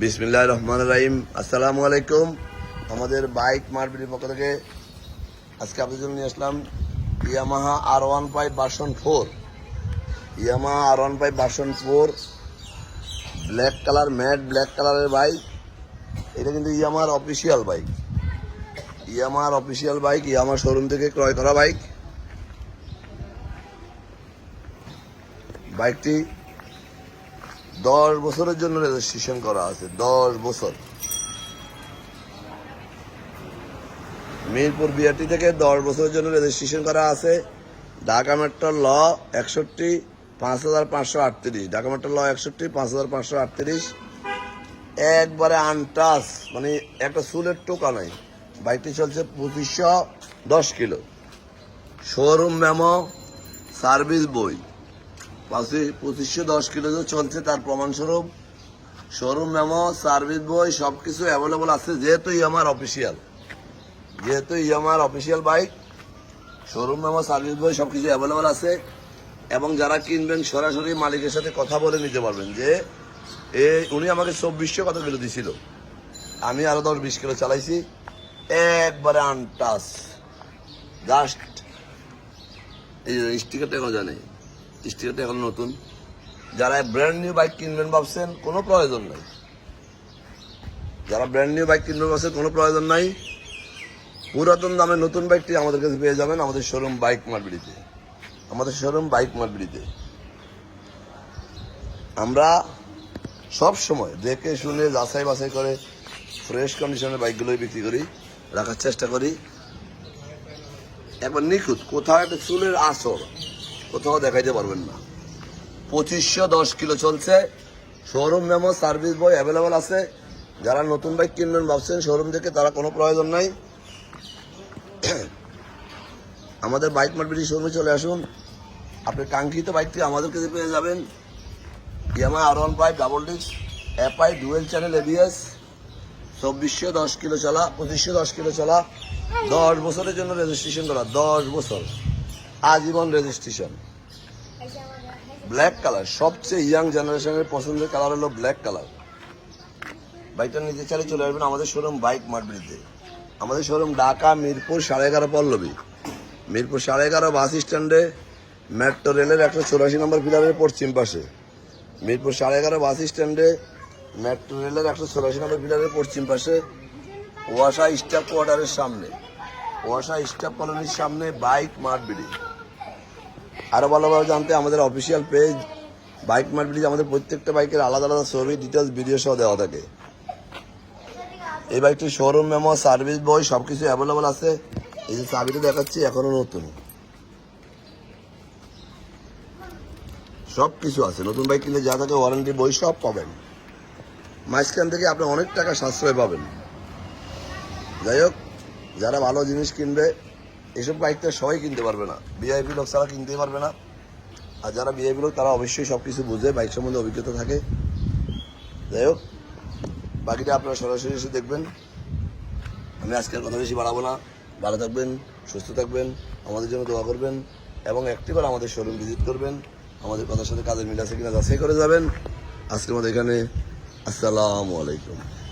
বিসমিল্লাহ রহমান রাহিম। আসসালামু আলাইকুম আমাদের বাইক মার্কেটের পক্ষ থেকে আজকে আপনাদের জন্য নিয়ে আসলাম Yamaha R one five version four. Yamaha R one five version four, black colour, matte black কালারের বাইক। এটা কিন্তু ইয়ামার অফিসিয়াল বাইক। ইয়ামার অফিসিয়াল বাইক ইয়ামার শোরুম থেকে ক্রয় করা বাইক। বাইকটি দশ বছরের জন্য রেজিস্ট্রেশন করা আছে, দশ বছর। মিরপুর বিআরটি থেকে দশ বছরের জন্য রেজিস্ট্রেশন করা আছে। ঢাকা মেট্রো ল একষট্টি, পাঁচ হাজার পাঁচশো আটত্রিশ। ঢাকা মেট্রো ল একষট্টি, পাঁচ হাজার পাঁচশো আটত্রিশ। একবারে আনটাস মানে একটা চুলের টোকা নাই। বাইকটি চলছে পঁচিশশো দশ কিলো। শোরুম মেমো সার্ভিস বই। পাশে পঁচিশশো দশ কিলো চলছে তার প্রমাণস্বরূপ। শোরুম মেমো সার্ভিস বই সব কিছু অ্যাভেলেবল আছে, যেহেতু আমার অফিসিয়াল যেহেতু ই আমার official bike showroom memo service বই সব কিছু অ্যাভেলেবল আছে। এবং যারা কিনবেন, সরাসরি মালিকের সাথে কথা বলে নিতে পারবেন যে এ উনি আমাকে চব্বিশশো কত কিলো দিছিল? আমি আরও দশ, বিশ কিলো চালাইছি। একবারে আনটাস জাস্ট এই স্টিকারটা এখনও জানে? স্টিকারটা এখন নতুন। যারা ব্র্যান্ড নিউ বাইক কিনবেন ভাবছেন, কোনো প্রয়োজন নাই। যারা ব্র্যান্ড নিউ বাইক কিনবেন ভাবছেন, কোনো প্রয়োজন নাই। পুরাতন দামে নতুন বাইকটি আমাদের কাছে পেয়ে যাবেন আমাদের শোরুম বাইক মারবিড়িতে আমাদের শোরুম বাইক মারবিড়িতে আমরা সব সময় দেখে শুনে, যাচাই বাছাই করে ফ্রেশ কন্ডিশনের বাইকগুলোই বিক্রি করি, রাখার চেষ্টা করি। একবার নিখুঁত, কোথাও একটা চুলের আসর কোথাও দেখাইতে পারবেন না। পঁচিশশো দশ কিলো চলছে। শোরুম মেমো সার্ভিস বয় অ্যাভেলেবল আছে। যারা নতুন বাইক কিনবেন ভাবছেন, শোরুম থেকে তারা কোনো প্রয়োজন নাই। আমাদের বাইক মার্কেটের শোরুমে চলে আসুন। আপনি কাঙ্ক্ষিত বাইকটি আমাদের কাছে পেয়ে যাবেন। Yamaha R one five double disc FI dual channel ABS চব্বিশশো দশ কিলো চলা, পঁচিশশো দশ কিলো চলা। দশ বছরের জন্য রেজিস্ট্রেশন করা, দশ বছর। আজীবন রেজিস্ট্রেশন ব্ল্যাক কালার সবচেয়ে ইয়াং জেনারেশনের পছন্দের কালার হলো ব্ল্যাক কালার বাইকটা নিতে চাইলে চলে আসবেন আমাদের শোরুম বাইক মার্বিতে আমাদের শোরুম ঢাকা, মিরপুর, সাড়ে এগারো পল্লবী। মিরপুর সাড়ে এগারো বাস স্ট্যান্ডে মেট্রো রেলের একশো চৌরাশি নম্বর পিলারের পশ্চিম পাশে। মিরপুর সাড়ে এগারো বাস স্ট্যান্ডে মেট্রো রেলের একশো চৌরাশি নম্বর পিলারের পশ্চিম পাশে ওয়াসা স্টাফ কোয়ার্টারের সামনে। ওয়াসা স্টাফ কলোনির সামনে বাইক মার্বিডি আরও ভালোভাবে জানতে আমাদের অফিসিয়াল পেজ বাইক মার্বিডি আমাদের প্রত্যেকটা বাইকের আলাদা আলাদা ছবি ডিটেলস ভিডিও সহ দেওয়া থাকে। এই বাইকটির শোরুম মেমো সার্ভিস বই সব কিছু অ্যাভেলেবল আছে। এই যে চাবিটা দেখাচ্ছি, এখনও নতুন। সব কিছু আছে। নতুন বাইক কিনলে যা থাকে ওয়ারেন্টি বই সব পাবেন। মাঝখান থেকে আপনি অনেক টাকা সাশ্রয় পাবেন। যাই হোক, যারা ভালো জিনিস কিনবে এসব বাইকটা সবাই কিনতে পারবে না। ভিআইপি লোক ছাড়া কিনতে পারবে না। আর যারা ভিআইপি লোক, তারা অবশ্যই সব কিছু বুঝে বাইক সম্বন্ধে অভিজ্ঞতা থাকে। যাই হোক, বাকিটা আপনারা সরাসরি এসে দেখবেন। আমি আজকের কথা বেশি বাড়াবো না। ভালো থাকবেন, সুস্থ থাকবেন, আমাদের জন্য দোয়া করবেন এবং একটিবার আমাদের শোরুম ভিজিট করবেন। আমাদের কথার সাথে কাজের মিল আছে কিনা যাচাই করে যাবেন। আজকের মধ্যে এখানে, আসসালামু আলাইকুম।